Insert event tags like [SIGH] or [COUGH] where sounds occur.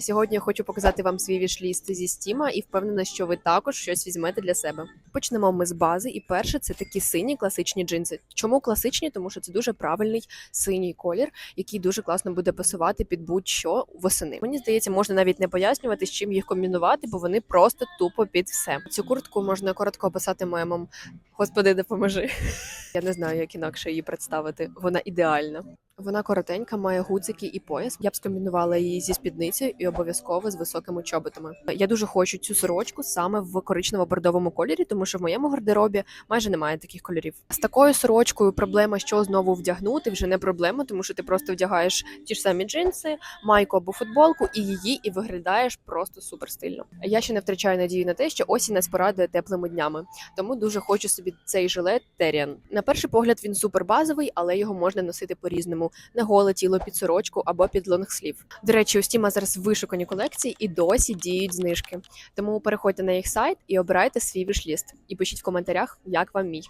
Сьогодні я хочу показати вам свій вішліст зі стіма і впевнена, що ви також щось візьмете для себе. Почнемо ми з бази, і перше це такі сині класичні джинси. Чому класичні? Тому що це дуже правильний синій колір, який дуже класно буде пасувати під будь-що восени. Мені здається, можна навіть не пояснювати, з чим їх комбінувати, бо вони просто тупо під все. Цю куртку можна коротко описати мемом Господи, допоможи. [LAUGHS] Я не знаю, як інакше її представити. Вона ідеальна. Вона коротенька, має гудзики і пояс. Я б скомбінувала її зі спідницею і обов'язково з високими чоботами. Я дуже хочу цю сорочку саме в коричнево-бордовому кольорі, тому що в моєму гардеробі майже немає таких кольорів. З такою сорочкою проблема, що знову вдягнути, вже не проблема, тому що ти просто вдягаєш ті ж самі джинси, майку або футболку і її, і виглядаєш просто супер стильно. Я ще не втрачаю надію на те, що осінь нас порадує теплими днями, тому дуже хочу собі цей жилет Теріан. На перший погляд він супер базовий, але його можна носити по-різному на голе тіло під сорочку або під лонгслів. До речі, у Стіма зараз вишукані колекції і досі діють знижки. Тому переходьте на їх сайт і обирайте свій вішліст. І пишіть в коментарях, як вам мій.